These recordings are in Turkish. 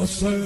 the same.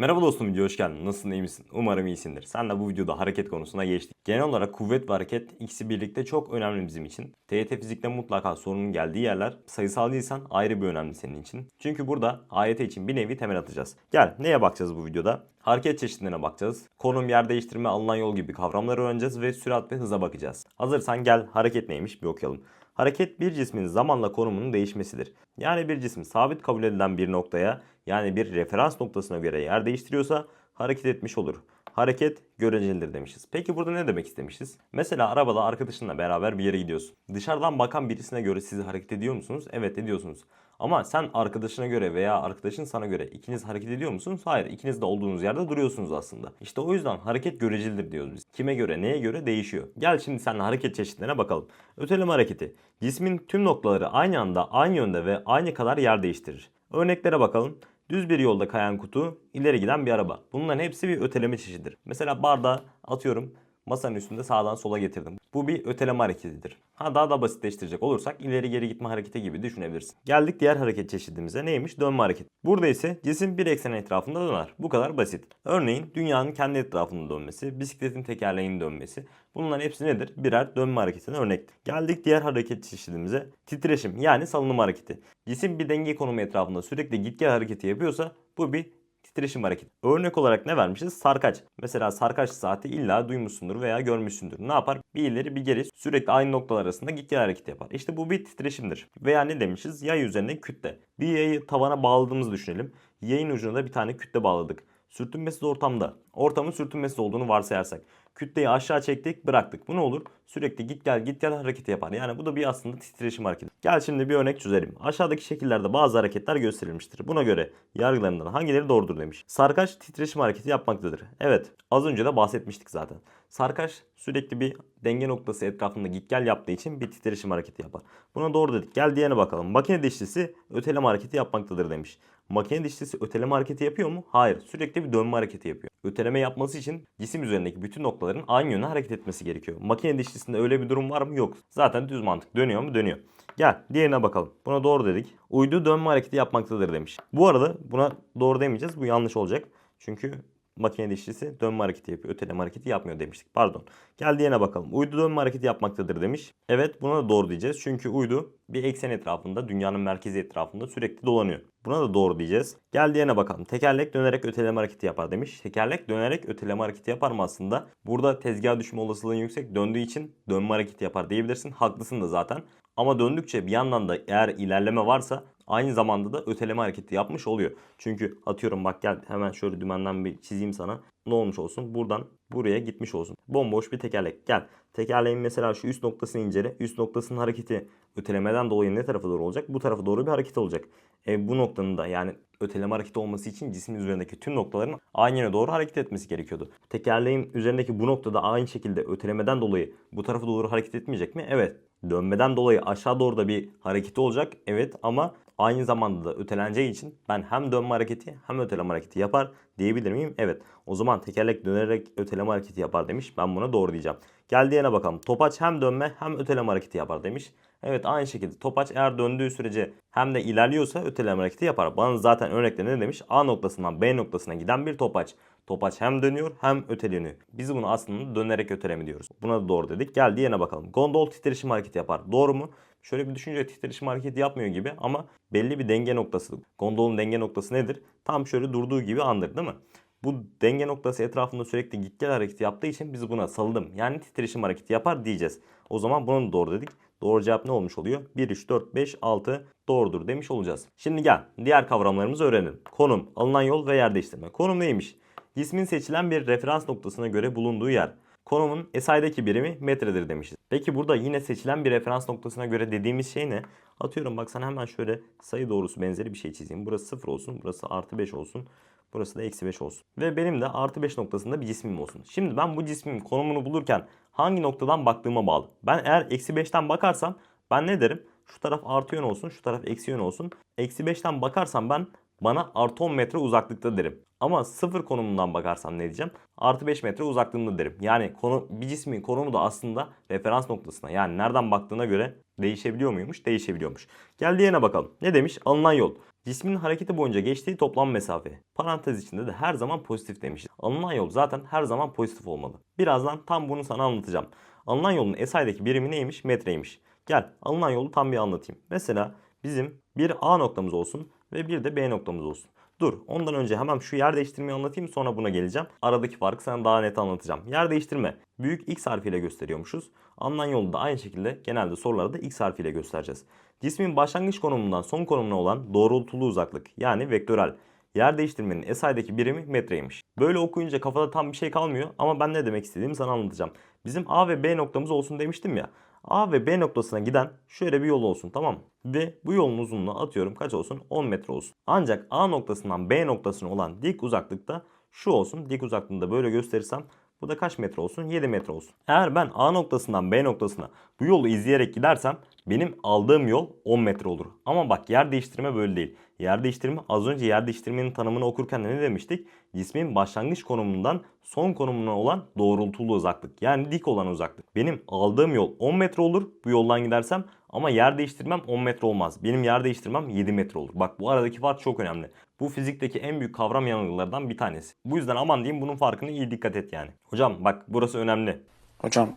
Merhaba dostum video hoş geldin. Nasılsın iyi misin? Umarım iyisindir. Sen de bu videoda hareket konusuna geçtik. Genel olarak kuvvet ve hareket ikisi birlikte çok önemli bizim için. TYT fizikte mutlaka sorunun geldiği yerler sayısal değilsen ayrı bir önemli senin için. Çünkü burada AYT için bir nevi temel atacağız. Gel neye bakacağız bu videoda? Hareket çeşitlerine bakacağız. Konum, yer değiştirme, alınan yol gibi kavramları öğreneceğiz ve sürat ve hıza bakacağız. Hazırsan gel hareket neymiş bir okuyalım. Hareket bir cismin zamanla konumunun değişmesidir. Yani bir cisim sabit kabul edilen bir noktaya yani bir referans noktasına göre yer değiştiriyorsa hareket etmiş olur. Hareket görecelidir demişiz. Peki burada ne demek istemişiz? Mesela arabada arkadaşınla beraber bir yere gidiyorsun. Dışarıdan bakan birisine göre siz hareket ediyor musunuz? Evet ediyorsunuz. Ama sen arkadaşına göre veya arkadaşın sana göre ikiniz hareket ediyor musunuz? Hayır. ikiniz de olduğunuz yerde duruyorsunuz aslında. İşte o yüzden hareket görecelidir diyoruz biz. Kime göre, neye göre değişiyor. Gel şimdi seninle hareket çeşitlerine bakalım. Öteleme hareketi. Cismin tüm noktaları aynı anda, aynı yönde ve aynı kadar yer değiştirir. Örneklere bakalım. Düz bir yolda kayan kutu, ileri giden bir araba. Bunların hepsi bir öteleme çeşididir. Mesela bardağı atıyorum masanın üstünde sağdan sola getirdim. Bu bir öteleme hareketidir. Ha daha da basitleştirecek olursak ileri geri gitme hareketi gibi düşünebilirsin. Geldik diğer hareket çeşidimize neymiş? Dönme hareketi. Burada ise cisim bir eksen etrafında döner. Bu kadar basit. Örneğin dünyanın kendi etrafında dönmesi, bisikletin tekerleğinin dönmesi. Bunların hepsi nedir? Birer dönme hareketine örnektir. Geldik diğer hareket çeşidimize. Titreşim yani salınım hareketi. Cisim bir denge konumu etrafında sürekli git gel hareketi yapıyorsa bu bir titreşim hareketi. Örnek olarak ne vermişiz? Sarkaç. Mesela sarkaç saati illa duymuşsundur veya görmüşsündür. Ne yapar? Bir ileri bir geri sürekli aynı noktalar arasında git gel hareketi yapar. İşte bu bir titreşimdir. Veya ne demişiz? Yay üzerinde kütle. Bir yayı tavana bağladığımızı düşünelim. Yayın ucuna da bir tane kütle bağladık. Sürtünmesiz ortamda. Ortamın sürtünmesiz olduğunu varsayarsak. Kütleyi aşağı çektik bıraktık. Bu ne olur? Sürekli git gel git gel hareketi yapar. Yani bu da bir aslında titreşim hareketi. Gel şimdi bir örnek çözelim. Aşağıdaki şekillerde bazı hareketler gösterilmiştir. Buna göre yargılarından hangileri doğrudur demiş. Sarkaç titreşim hareketi yapmaktadır. Evet az önce de bahsetmiştik zaten. Sarkaç sürekli bir denge noktası etrafında git gel yaptığı için bir titreşim hareketi yapar. Buna doğru dedik. Gel diyene bakalım. Makine dişlisi öteleme hareketi yapmaktadır demiş. Makine dişlisi öteleme hareketi yapıyor mu? Hayır. Sürekli bir dönme hareketi yapıyor. Öteleme yapması için cisim üzerindeki bütün noktaların aynı yöne hareket etmesi gerekiyor. Makine dişlisinde öyle bir durum var mı? Yok. Zaten düz mantık. Dönüyor mu? Dönüyor. Gel diğerine bakalım. Buna doğru dedik. Uydu dönme hareketi yapmaktadır demiş. Bu arada buna doğru demeyeceğiz. Bu yanlış olacak. Çünkü makine dişlisi dönme hareketi yapıyor. Öteleme hareketi yapmıyor demiştik. Pardon. Gel diyene bakalım. Uydu dönme hareketi yapmaktadır demiş. Evet buna da doğru diyeceğiz. Çünkü uydu bir eksen etrafında dünyanın merkezi etrafında sürekli dolanıyor. Buna da doğru diyeceğiz. Gel diyene bakalım. Tekerlek dönerek öteleme hareketi yapar demiş. Tekerlek dönerek öteleme hareketi yapar mı aslında? Burada tezgah düşme olasılığı yüksek. Döndüğü için dönme hareketi yapar diyebilirsin. Haklısın da zaten. Ama döndükçe bir yandan da eğer ilerleme varsa aynı zamanda da öteleme hareketi yapmış oluyor. Çünkü atıyorum bak gel hemen şöyle dümenden bir çizeyim sana. Ne olmuş olsun? Buradan buraya gitmiş olsun. Bomboş bir tekerlek. Gel. Tekerleğin mesela şu üst noktasını incele. Üst noktasının hareketi ötelemeden dolayı ne tarafa doğru olacak? Bu tarafa doğru bir hareket olacak. E, bu noktanın da yani öteleme hareketi olması için cismin üzerindeki tüm noktaların aynı yöne doğru hareket etmesi gerekiyordu. Tekerleğin üzerindeki bu noktada aynı şekilde ötelemeden dolayı bu tarafa doğru hareket etmeyecek mi? Evet. Dönmeden dolayı aşağı doğru da bir hareketi olacak. Evet ama aynı zamanda da öteleneceği için ben hem dönme hareketi hem öteleme hareketi yapar diyebilir miyim? Evet. O zaman tekerlek dönerek öteleme hareketi yapar demiş. Ben buna doğru diyeceğim. Gel diyene bakalım. Topaç hem dönme hem öteleme hareketi yapar demiş. Evet aynı şekilde topaç eğer döndüğü sürece hem de ilerliyorsa öteleme hareketi yapar. Bana zaten örnekte ne demiş? A noktasından B noktasına giden bir topaç. Topaç hem dönüyor hem öteleniyor. Biz bunu aslında dönerek öteleme diyoruz. Buna da doğru dedik. Gel diyene bakalım. Gondol titreşim hareketi yapar. Doğru mu? Şöyle bir düşünce titreşim hareketi yapmıyor gibi ama belli bir denge noktası. Gondolun denge noktası nedir? Tam şöyle durduğu gibi andır değil mi? Bu denge noktası etrafında sürekli git gel hareketi yaptığı için biz buna saldım. Yani titreşim hareketi yapar diyeceğiz. O zaman bunu da doğru dedik. Doğru cevap ne olmuş oluyor? 1, 3, 4, 5, 6 doğrudur demiş olacağız. Şimdi gel diğer kavramlarımızı öğrenelim. Konum, alınan yol ve yer değiştirme. Konum neymiş? Cismin seçilen bir referans noktasına göre bulunduğu yer. Konumun SI'deki birimi metredir demişiz. Peki burada yine seçilen bir referans noktasına göre dediğimiz şey ne? Atıyorum bak sana hemen şöyle sayı doğrusu benzeri bir şey çizeyim. Burası 0 olsun, burası artı 5 olsun. Burası da eksi 5 olsun. Ve benim de artı 5 noktasında bir cismim olsun. Şimdi ben bu cismin konumunu bulurken hangi noktadan baktığıma bağlı. Ben eğer eksi 5'ten bakarsam ben ne derim? Şu taraf artı yön olsun, şu taraf eksi yön olsun. Eksi 5'ten bakarsam ben bana artı 10 metre uzaklıkta derim. Ama sıfır konumundan bakarsam ne diyeceğim? Artı 5 metre uzaklığında derim. Yani konu, bir cismin konumu da aslında referans noktasına yani nereden baktığına göre Değişebiliyor muymuş? Değişebiliyormuş. Gel diğerine bakalım. Ne demiş? Alınan yol. Cismin hareketi boyunca geçtiği toplam mesafe. Parantez içinde de her zaman pozitif demiş. Alınan yol zaten her zaman pozitif olmalı. Birazdan tam bunu sana anlatacağım. Alınan yolun SI'deki birimi neymiş? Metreymiş. Gel alınan yolu tam bir anlatayım. Mesela bizim bir A noktamız olsun ve bir de B noktamız olsun. Dur ondan önce hemen şu yer değiştirmeyi anlatayım sonra buna geleceğim. Aradaki farkı sana daha net anlatacağım. Yer değiştirme büyük X harfiyle gösteriyormuşuz. Alınan yolu da aynı şekilde genelde sorularda X harfiyle göstereceğiz. Cismin başlangıç konumundan son konumuna olan doğrultulu uzaklık yani vektörel. Yer değiştirmenin SI'deki birimi metreymiş. Böyle okuyunca kafada tam bir şey kalmıyor ama ben ne demek istediğimi sana anlatacağım. Bizim A ve B noktamız olsun demiştim ya. A ve B noktasına giden şöyle bir yol olsun tamam mı? Ve bu yolun uzunluğu atıyorum kaç olsun? 10 metre olsun. Ancak A noktasından B noktasına olan dik uzaklıkta şu olsun. Dik uzaklığında böyle gösterirsem bu da kaç metre olsun? 7 metre olsun. Eğer ben A noktasından B noktasına bu yolu izleyerek gidersem benim aldığım yol 10 metre olur. Ama bak yer değiştirme böyle değil. Yer değiştirme az önce yer değiştirmenin tanımını okurken de ne demiştik? Cismin başlangıç konumundan son konumuna olan doğrultulu uzaklık. Yani dik olan uzaklık. Benim aldığım yol 10 metre olur bu yoldan gidersem ama yer değiştirmem 10 metre olmaz. Benim yer değiştirmem 7 metre olur. Bak bu aradaki fark çok önemli. Bu fizikteki en büyük kavram yanılgılardan bir tanesi. Bu yüzden aman diyeyim bunun farkını iyi dikkat et yani. Hocam bak burası önemli. Hocam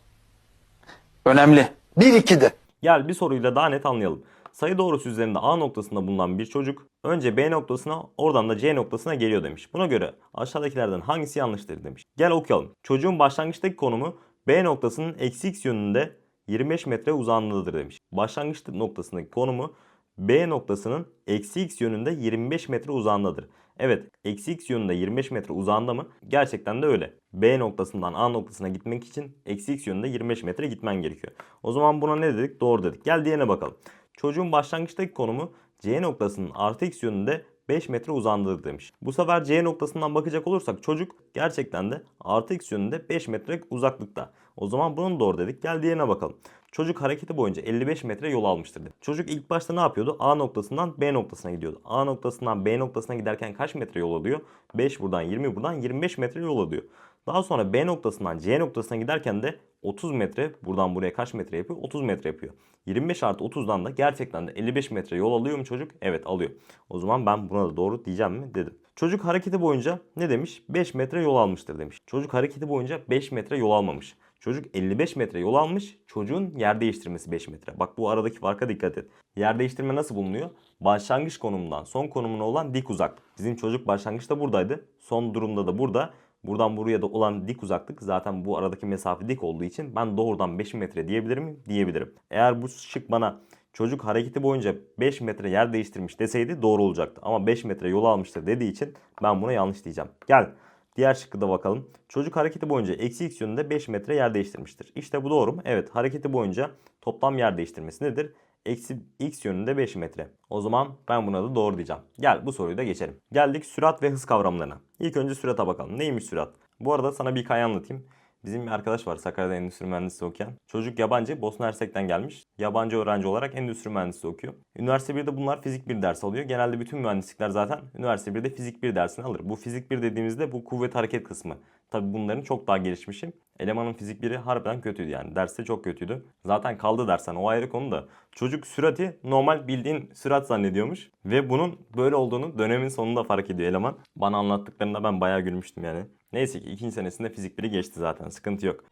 önemli. 1-2'de. Gel bir soruyla daha net anlayalım. Sayı doğrusu üzerinde A noktasında bulunan bir çocuk önce B noktasına oradan da C noktasına geliyor demiş. Buna göre aşağıdakilerden hangisi yanlıştır demiş. Gel okuyalım. Çocuğun başlangıçtaki konumu B noktasının eksi x yönünde 25 metre uzanlığıdır demiş. Başlangıç noktasındaki konumu B noktasının eksi x yönünde 25 metre uzağındadır. Evet eksi x yönünde 25 metre uzağında mı? Gerçekten de öyle. B noktasından A noktasına gitmek için eksi x yönünde 25 metre gitmen gerekiyor. O zaman buna ne dedik? Doğru dedik. Gel diğerine bakalım. Çocuğun başlangıçtaki konumu C noktasının artı x yönünde 5 metre uzandığıdır demiş. Bu sefer C noktasından bakacak olursak çocuk gerçekten de artı x yönünde 5 metre uzaklıkta. O zaman bunu doğru dedik. Gel diğerine bakalım. Çocuk hareketi boyunca 55 metre yol almıştır. dedi. Çocuk ilk başta ne yapıyordu? A noktasından B noktasına gidiyordu. A noktasından B noktasına giderken kaç metre yol alıyor? 5 buradan 20 buradan 25 metre yol alıyor. Daha sonra B noktasından C noktasına giderken de 30 metre buradan buraya kaç metre yapıyor? 30 metre yapıyor. 25 artı 30'dan da gerçekten de 55 metre yol alıyor mu çocuk? Evet alıyor. O zaman ben buna da doğru diyeceğim mi? Dedim. Çocuk hareketi boyunca ne demiş? 5 metre yol almıştır demiş. Çocuk hareketi boyunca 5 metre yol almamış. Çocuk 55 metre yol almış. Çocuğun yer değiştirmesi 5 metre. Bak bu aradaki farka dikkat et. Yer değiştirme nasıl bulunuyor? Başlangıç konumundan son konumuna olan dik uzaklık. Bizim çocuk başlangıçta buradaydı. Son durumda da burada. Buradan buraya da olan dik uzaklık zaten bu aradaki mesafe dik olduğu için ben doğrudan 5 metre diyebilir miyim? Diyebilirim. Eğer bu şık bana çocuk hareketi boyunca 5 metre yer değiştirmiş deseydi doğru olacaktı. Ama 5 metre yol almıştır dediği için ben buna yanlış diyeceğim. Gel diğer şıkkı da bakalım. Çocuk hareketi boyunca eksi x yönünde 5 metre yer değiştirmiştir. İşte bu doğru mu? Evet hareketi boyunca toplam yer değiştirmesi nedir? Eksi x yönünde 5 metre. O zaman ben buna da doğru diyeceğim. Gel bu soruyu da geçelim. Geldik sürat ve hız kavramlarına. İlk önce sürata bakalım. Neymiş sürat? Bu arada sana bir hikaye anlatayım. Bizim bir arkadaş var Sakarya'da endüstri mühendisliği okuyan. Çocuk yabancı Bosna Hersek'ten gelmiş. Yabancı öğrenci olarak endüstri mühendisliği okuyor. Üniversite 1'de bunlar fizik 1 ders alıyor. Genelde bütün mühendislikler zaten üniversite 1'de fizik 1 dersini alır. Bu fizik 1 dediğimizde bu kuvvet hareket kısmı. Tabi bunların çok daha gelişmişi. Elemanın fizik 1'i harbiden kötüydü yani. Derste çok kötüydü. Zaten kaldı dersen o ayrı konu da. Çocuk sürati normal bildiğin sürat zannediyormuş. Ve bunun böyle olduğunu dönemin sonunda fark ediyor eleman. Bana anlattıklarında ben bayağı gülmüştüm yani. Neyse ki ikinci senesinde fizik 1'i geçti zaten. Sıkıntı yok.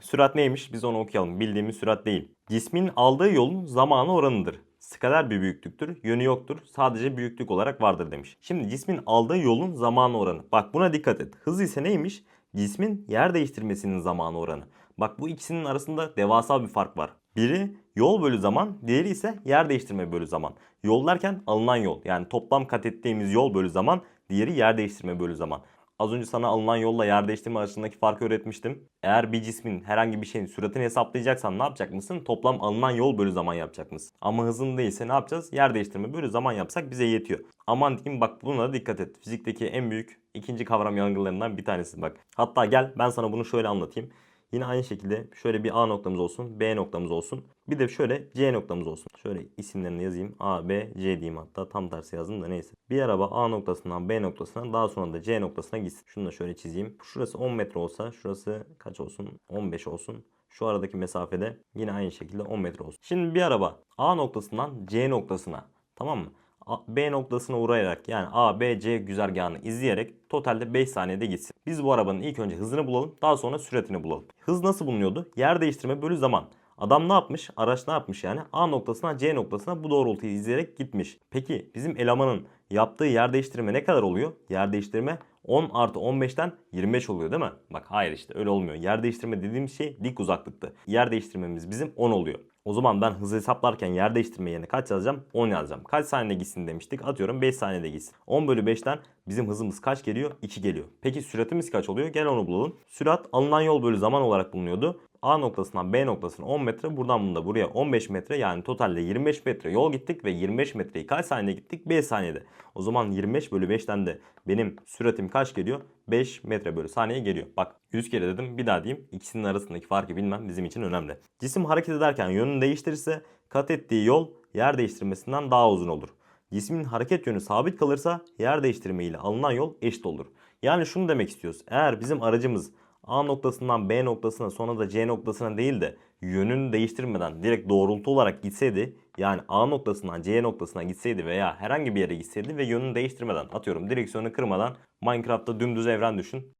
Sürat neymiş? Biz onu okuyalım. Bildiğimiz sürat değil. Cismin aldığı yolun zamanı oranıdır. Skaler bir büyüklüktür, yönü yoktur. Sadece büyüklük olarak vardır demiş. Şimdi cismin aldığı yolun zamanı oranı. Bak buna dikkat et. Hız ise neymiş? Cismin yer değiştirmesinin zamanı oranı. Bak bu ikisinin arasında devasa bir fark var. Biri yol bölü zaman, diğeri ise yer değiştirme bölü zaman. Yol derken alınan yol. Yani toplam kat ettiğimiz yol bölü zaman, diğeri yer değiştirme bölü zaman. Az önce sana alınan yolla yer değiştirme arasındaki farkı öğretmiştim. Eğer bir cismin herhangi bir şeyin süratini hesaplayacaksan ne yapacak mısın? Toplam alınan yol bölü zaman yapacak mısın? Ama hızın değilse ne yapacağız? Yer değiştirme bölü zaman yapsak bize yetiyor. Aman diyeyim bak buna da dikkat et. Fizikteki en büyük ikinci kavram yanılgılarından bir tanesi bak. Hatta gel ben sana bunu şöyle anlatayım. Yine aynı şekilde şöyle bir A noktamız olsun, B noktamız olsun. Bir de şöyle C noktamız olsun. Şöyle isimlerini yazayım. A, B, C diyeyim hatta. Tam tersi yazdım da neyse. Bir araba A noktasından B noktasına daha sonra da C noktasına gitsin. Şunu da şöyle çizeyim. Şurası 10 metre olsa şurası kaç olsun? 15 olsun. Şu aradaki mesafede yine aynı şekilde 10 metre olsun. Şimdi bir araba A noktasından C noktasına tamam mı? B noktasına uğrayarak yani A, B, C güzergahını izleyerek totalde 5 saniyede gitsin. Biz bu arabanın ilk önce hızını bulalım daha sonra süratini bulalım. Hız nasıl bulunuyordu? Yer değiştirme bölü zaman. Adam ne yapmış? Araç ne yapmış yani? A noktasına C noktasına bu doğrultuyu izleyerek gitmiş. Peki bizim elemanın yaptığı yer değiştirme ne kadar oluyor? Yer değiştirme 10 artı 15'ten 25 oluyor değil mi? Bak hayır işte öyle olmuyor. Yer değiştirme dediğim şey dik uzaklıktı. Yer değiştirmemiz bizim 10 oluyor. O zaman ben hızı hesaplarken yer değiştirme yerine kaç yazacağım? 10 yazacağım. Kaç saniyede gitsin demiştik. Atıyorum 5 saniyede gitsin. 10 bölü 5'ten bizim hızımız kaç geliyor? 2 geliyor. Peki süratimiz kaç oluyor? Gel onu bulalım. Sürat alınan yol bölü zaman olarak bulunuyordu. A noktasından B noktasına 10 metre buradan bunu da buraya 15 metre yani totalde 25 metre yol gittik ve 25 metreyi kaç saniyede gittik? 5 saniyede. O zaman 25 bölü 5'ten de benim süratim kaç geliyor? 5 metre bölü saniye geliyor. Bak 100 kere dedim bir daha diyeyim. İkisinin arasındaki farkı bilmem bizim için önemli. Cisim hareket ederken yönünü değiştirirse kat ettiği yol yer değiştirmesinden daha uzun olur. Cismin hareket yönü sabit kalırsa yer değiştirme ile alınan yol eşit olur. Yani şunu demek istiyoruz. Eğer bizim aracımız A noktasından B noktasına sonra da C noktasına değil de yönünü değiştirmeden direkt doğrultu olarak gitseydi yani A noktasından C noktasına gitseydi veya herhangi bir yere gitseydi ve yönünü değiştirmeden atıyorum direksiyonu kırmadan Minecraft'ta dümdüz evren düşün.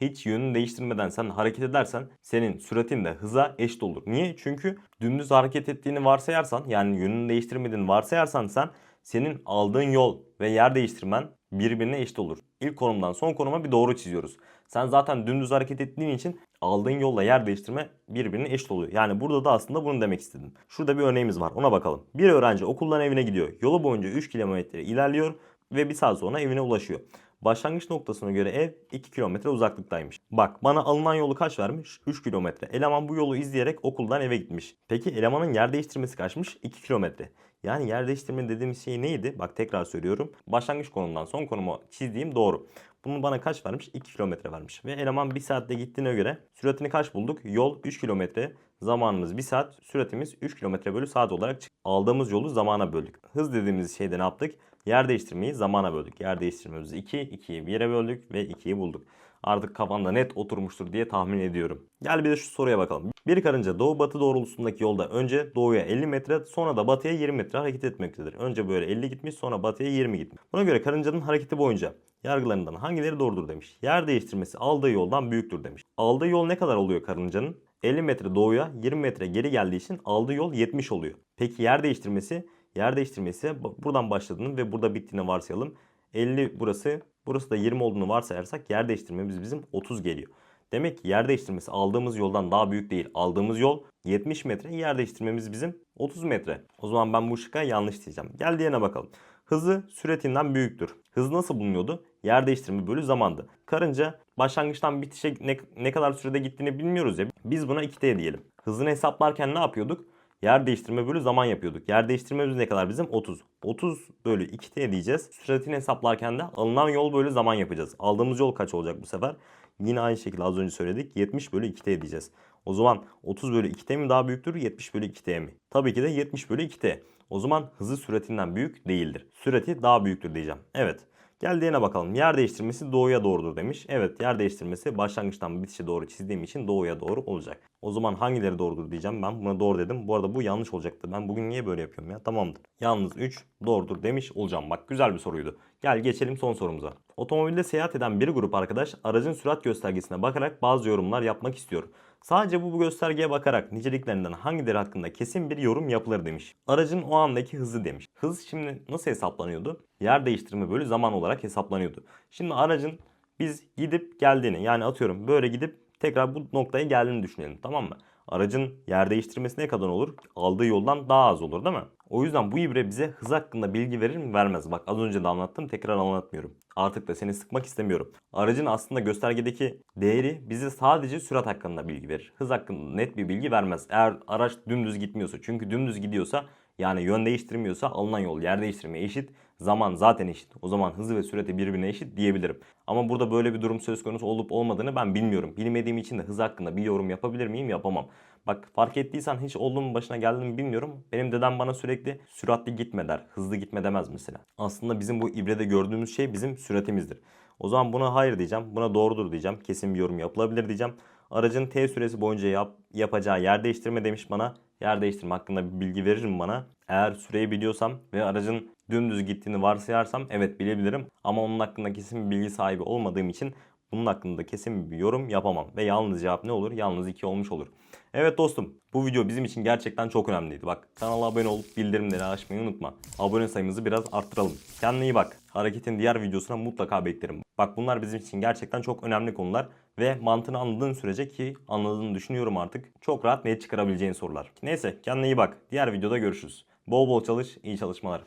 Hiç yönünü değiştirmeden sen hareket edersen senin süratin de hıza eşit olur. Niye? Çünkü dümdüz hareket ettiğini varsayarsan yani yönünü değiştirmediğini varsayarsan sen senin aldığın yol ve yer değiştirmen birbirine eşit olur. İlk konumdan son konuma bir doğru çiziyoruz. Sen zaten dümdüz hareket ettiğin için aldığın yolla yer değiştirme birbirine eşit oluyor. Yani burada da aslında bunu demek istedim. Şurada bir örneğimiz var ona bakalım. Bir öğrenci okuldan evine gidiyor. Yolu boyunca 3 kilometre ilerliyor ve bir saat sonra evine ulaşıyor. Başlangıç noktasına göre ev 2 kilometre uzaklıktaymış. Bak bana alınan yolu kaç vermiş? 3 kilometre. Eleman bu yolu izleyerek okuldan eve gitmiş. Peki elemanın yer değiştirmesi kaçmış? 2 kilometre. Yani yer değiştirme dediğimiz şey neydi? Bak tekrar söylüyorum. Başlangıç konumdan son konuma çizdiğim doğru. Bunu bana kaç vermiş? 2 kilometre vermiş. Ve eleman 1 saatte gittiğine göre süratini kaç bulduk? Yol 3 kilometre. Zamanımız 1 saat. Süratimiz 3 kilometre bölü saat olarak çıktı. Aldığımız yolu zamana böldük. Hız dediğimiz şeyde ne yaptık? Yer değiştirmeyi zamana böldük. Yer değiştirmemizi 2, 2'yi 1'e böldük ve 2'yi bulduk. Artık kafanda net oturmuştur diye tahmin ediyorum. Gel bir de şu soruya bakalım. Bir karınca doğu batı doğrultusundaki yolda önce doğuya 50 metre sonra da batıya 20 metre hareket etmektedir. Önce böyle 50 gitmiş sonra batıya 20 gitmiş. Buna göre karıncanın hareketi boyunca yargılarından hangileri doğrudur demiş. Yer değiştirmesi aldığı yoldan büyüktür demiş. Aldığı yol ne kadar oluyor karıncanın? 50 metre doğuya 20 metre geri geldiği için aldığı yol 70 oluyor. Peki yer değiştirmesi? Yer değiştirmesi bu- buradan başladığını ve burada bittiğini varsayalım. 50 burası, burası da 20 olduğunu varsayarsak yer değiştirmemiz bizim 30 geliyor. Demek ki yer değiştirmesi aldığımız yoldan daha büyük değil. Aldığımız yol 70 metre, yer değiştirmemiz bizim 30 metre. O zaman ben bu şıkka yanlış diyeceğim. Gel diğerine bakalım. Hızı süratinden büyüktür. Hız nasıl bulunuyordu? Yer değiştirme bölü zamandı. Karınca başlangıçtan bitişe ne, ne kadar sürede gittiğini bilmiyoruz ya. Biz buna 2T diyelim. Hızını hesaplarken ne yapıyorduk? Yer değiştirme bölü zaman yapıyorduk. Yer değiştirmemiz ne kadar bizim? 30. 30 bölü 2T diyeceğiz. Süratini hesaplarken de alınan yol bölü zaman yapacağız. Aldığımız yol kaç olacak bu sefer? Yine aynı şekilde az önce söyledik. 70 bölü 2T diyeceğiz. O zaman 30 bölü 2T mi daha büyüktür? 70 bölü 2T mi? Tabii ki de 70 bölü 2T. O zaman hızı süratinden büyük değildir. Sürati daha büyüktür diyeceğim. Evet. Gel diğerine bakalım. Yer değiştirmesi doğuya doğrudur demiş. Evet yer değiştirmesi başlangıçtan bitişe doğru çizdiğim için doğuya doğru olacak. O zaman hangileri doğrudur diyeceğim. Ben buna doğru dedim. Bu arada bu yanlış olacaktı. Ben bugün niye böyle yapıyorum ya? Tamamdır. Yalnız 3 doğrudur demiş olacağım. Bak güzel bir soruydu. Gel geçelim son sorumuza. Otomobilde seyahat eden bir grup arkadaş aracın sürat göstergesine bakarak bazı yorumlar yapmak istiyor. Sadece bu, bu göstergeye bakarak niceliklerinden hangileri hakkında kesin bir yorum yapılır demiş. Aracın o andaki hızı demiş. Hız şimdi nasıl hesaplanıyordu? Yer değiştirme bölü zaman olarak hesaplanıyordu. Şimdi aracın biz gidip geldiğini yani atıyorum böyle gidip tekrar bu noktaya geldiğini düşünelim tamam mı? Aracın yer değiştirmesi ne kadar olur? Aldığı yoldan daha az olur değil mi? O yüzden bu ibre bize hız hakkında bilgi verir mi? Vermez. Bak az önce de anlattım tekrar anlatmıyorum. Artık da seni sıkmak istemiyorum. Aracın aslında göstergedeki değeri bize sadece sürat hakkında bilgi verir. Hız hakkında net bir bilgi vermez. Eğer araç dümdüz gitmiyorsa çünkü dümdüz gidiyorsa yani yön değiştirmiyorsa alınan yol yer değiştirmeye eşit. Zaman zaten eşit. O zaman hızı ve sürati birbirine eşit diyebilirim. Ama burada böyle bir durum söz konusu olup olmadığını ben bilmiyorum. Bilmediğim için de hız hakkında bir yorum yapabilir miyim? Yapamam. Bak fark ettiysen hiç olduğum başına geldi mi bilmiyorum. Benim dedem bana sürekli süratli gitme der. Hızlı gitme demez mesela. Aslında bizim bu ibrede gördüğümüz şey bizim süratimizdir. O zaman buna hayır diyeceğim. Buna doğrudur diyeceğim. Kesin bir yorum yapılabilir diyeceğim. Aracın T süresi boyunca yap, yapacağı yer değiştirme demiş bana. Yer değiştirme hakkında bir bilgi verir mi bana? Eğer süreyi biliyorsam ve aracın dümdüz gittiğini varsayarsam evet bilebilirim. Ama onun hakkında kesin bir bilgi sahibi olmadığım için bunun hakkında kesin bir yorum yapamam. Ve yalnız cevap ne olur? Yalnız 2 olmuş olur. Evet dostum bu video bizim için gerçekten çok önemliydi. Bak kanala abone olup bildirimleri açmayı unutma. Abone sayımızı biraz arttıralım. Kendine iyi bak. Hareketin diğer videosuna mutlaka beklerim. Bak bunlar bizim için gerçekten çok önemli konular. Ve mantığını anladığın sürece ki anladığını düşünüyorum artık. Çok rahat net çıkarabileceğin sorular. Neyse kendine iyi bak. Diğer videoda görüşürüz. Bol bol çalış, iyi çalışmalar.